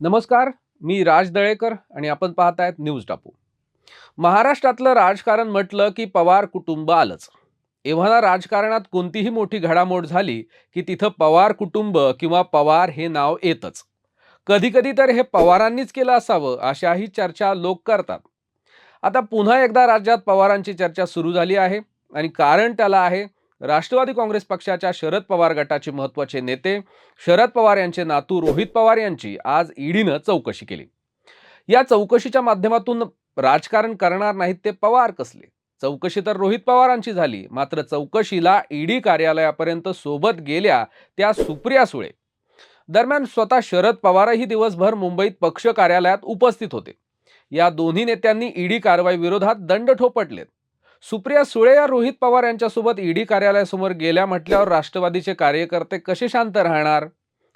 नमस्कार मी राज दळेकर आणि आपण पाहत आहेत न्यूज टापू. महाराष्ट्रातलं राजकारण म्हटलं की पवार कुटुंब आलंच. एव्हाना राजकारणात कोणतीही मोठी घडामोड झाली की तिथं पवार कुटुंब किंवा पवार हे नाव येतच. कधीकधी तर हे पवारांनीच केलं असावं अशाही चर्चा लोक करतात. आता पुन्हा एकदा राज्यात पवारांची चर्चा सुरू झाली आहे आणि कारण त्याला आहे राष्ट्रवादी काँग्रेस पक्षाच्या शरद पवार गटाचे महत्त्वाचे नेते शरद पवार यांचे नातू रोहित पवार यांची आज ईडीनं चौकशी केली. या चौकशीच्या माध्यमातून राजकारण करणार नाहीत ते पवार कसले? चौकशी तर रोहित पवारांची झाली मात्र चौकशीला ईडी कार्यालयापर्यंत सोबत गेल्या त्या सुप्रिया सुळे. दरम्यान स्वतः शरद पवारही दिवसभर मुंबईत पक्ष कार्यालयात उपस्थित होते. या दोन्ही नेत्यांनी ईडी कारवाई विरोधात दंड ठोपटलेत. सुप्रिया सुळे या रोहित पवार यांच्यासोबत ईडी कार्यालयासमोर गेल्या म्हटल्यावर राष्ट्रवादीचे कार्यकर्ते कसे शांत राहणार?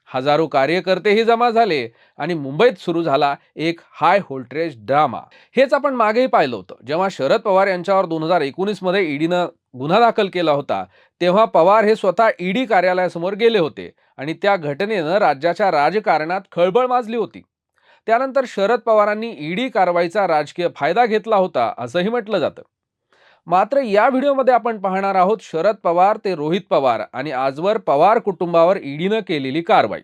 हजारो कार्यकर्तेही जमा झाले आणि मुंबईत सुरू झाला एक हाय व्होल्टेज ड्रामा हेच आपण मागेही पाहिलं होतं. जेव्हा शरद पवार यांच्यावर दोन हजार एकोणीसमध्ये ईडीनं गुन्हा दाखल केला होता तेव्हा पवार हे स्वतः ईडी कार्यालयासमोर गेले होते आणि त्या घटनेनं राज्याच्या राजकारणात खळबळ माजली होती. त्यानंतर शरद पवारांनी ईडी कारवाईचा राजकीय फायदा घेतला होता असंही म्हटलं जातं. मात्र या व्हिडिओमध्ये आपण पाहणार आहोत शरद पवार ते रोहित पवार आणि आजवर पवार कुटुंबावर ईडीनं केलेली कारवाई.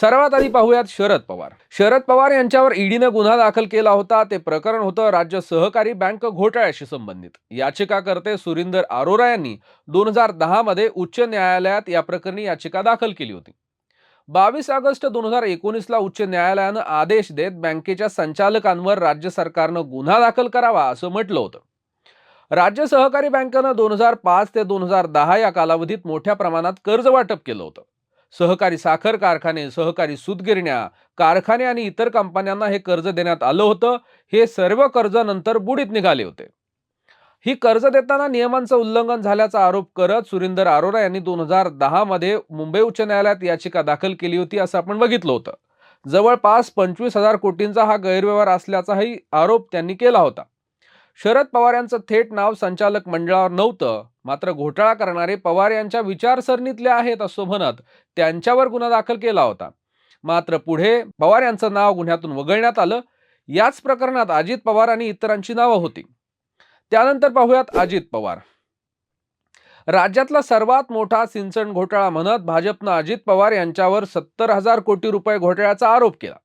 सर्वात आधी पाहूयात शरद पवार. शरद पवार यांच्यावर ईडीनं गुन्हा दाखल केला होता. ते प्रकरण होतं राज्य सहकारी बँक घोटाळ्याशी संबंधित. याचिकाकर्ते सुरिंदर अरोरा यांनी दोन हजार दहा मध्ये उच्च न्यायालयात या प्रकरणी याचिका दाखल केली होती. बावीस ऑगस्ट दोन हजार एकोणीसला उच्च न्यायालयानं आदेश देत बँकेच्या संचालकांवर राज्य सरकारनं गुन्हा दाखल करावा असं म्हटलं होतं. राज्य सहकारी बँकेनं दोन हजार पाच ते दोन हजार दहा या कालावधीत मोठ्या प्रमाणात कर्ज वाटप केलं होतं. सहकारी साखर कारखाने सहकारी सूतगिरण्या कारखाने आणि इतर कंपन्यांना हे कर्ज देण्यात आलं होतं. हे सर्व कर्ज नंतर बुडीत निघाले होते. ही कर्ज देताना नियमांचं उल्लंघन झाल्याचा आरोप करत सुरिंदर अरोरा यांनी दोन हजार दहामध्ये मुंबई उच्च न्यायालयात याचिका दाखल केली होती असं आपण बघितलं होतं. जवळपास पंचवीस हजार कोटींचा हा गैरव्यवहार असल्याचाही आरोप त्यांनी केला होता. शरद पवार यांचं थेट नाव संचालक मंडळावर नव्हतं. मात्र घोटाळा करणारे पवार यांच्या विचारसरणीतले आहेत असं म्हणत त्यांच्यावर गुन्हा दाखल केला होता. मात्र पुढे पवार यांचं नाव गुन्ह्यातून वगळण्यात आलं. याच प्रकरणात अजित पवार आणि इतरांची नावं होती. त्यानंतर पाहूयात अजित पवार. राज्यातला सर्वात मोठा सिंचन घोटाळा म्हणत भाजपनं अजित पवार यांच्यावर सत्तर हजार कोटी रुपये घोटाळ्याचा आरोप केला.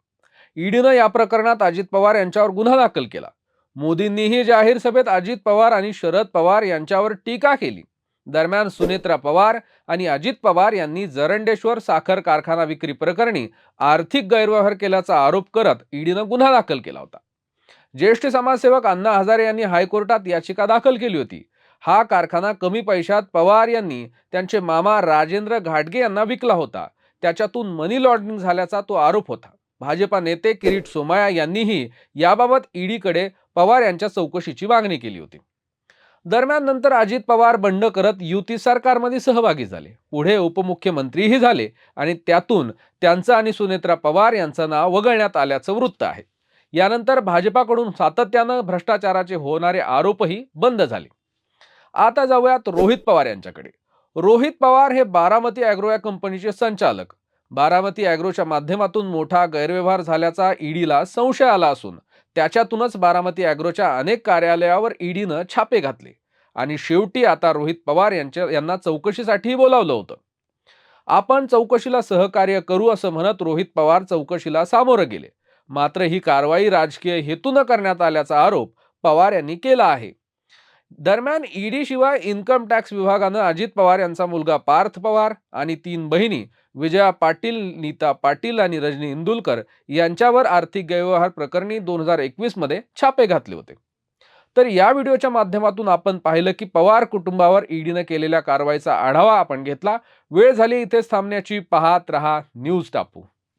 ईडीनं या प्रकरणात अजित पवार यांच्यावर गुन्हा दाखल केला. मोदींनीही जाहीर सभेत अजित पवार आणि शरद पवार यांच्यावर टीका केली. दरम्यान सुनेत्रा पवार आणि अजित पवार यांनी जरंडेश्वर साखर कारखाना विक्री प्रकरणी आर्थिक गैरव्यवहार केल्याचा आरोप करत ईडीनं गुन्हा दाखल केला होता. ज्येष्ठ समाजसेवक अण्णा हजारे यांनी हायकोर्टात याचिका दाखल केली होती. हा कारखाना कमी पैशात पवार यांनी त्यांचे मामा राजेंद्र घाटगे यांना विकला होता. त्याच्यातून मनी लॉन्ड्रिंग झाल्याचा तो आरोप होता. भाजपा नेते किरीट सोमाया यांनीही याबाबत ईडीकडे पवार यांच्या चौकशीची मागणी केली होती. दरम्यान नंतर अजित पवार बंड करत युती सरकारमध्ये सहभागी झाले. पुढे उपमुख्यमंत्रीही झाले आणि त्यातून त्यांचं आणि सुनेत्रा पवार यांचं नाव वगळण्यात आल्याचं वृत्त आहे. यानंतर भाजपाकडून सातत्यानं भ्रष्टाचाराचे होणारे आरोपही बंद झाले. आता जाऊयात रोहित पवार यांच्याकडे. रोहित पवार हे बारामती अॅग्रो या कंपनीचे संचालक. बारामती अॅग्रोच्या माध्यमातून मोठा गैरव्यवहार झाल्याचा ईडीला संशय आला असून त्याच्यातूनच बारामती अॅग्रोच्या अनेक कार्यालयावर ईडीनं छापे घातले आणि शेवटी आता रोहित पवार यांच्या यांना चौकशीसाठी बोलावलं होतं. आपण चौकशीला सहकार्य करू असं म्हणत रोहित पवार चौकशीला सामोरं गेले. मात्र ही कारवाई राजकीय हेतूनं करण्यात आल्याचा आरोप पवार यांनी केला आहे. दरम्यान ईडी शिवाय इन्कम टॅक्स विभागानं अजित पवार यांचा मुलगा पार्थ पवार आणि तीन बहिणी विजया पाटील नीता पाटील आणि रजनी इंदुलकर यांच्यावर आर्थिक गैरव्यवहार प्रकरणी दोन हजार एकवीसमध्ये छापे घातले होते. तर या व्हिडिओच्या माध्यमातून आपण पाहिलं की पवार कुटुंबावर ईडीनं केलेल्या कारवाईचा आढावा आपण घेतला. वेळ झाली इथेच थांबण्याची. पाहत रहा न्यूज टापू.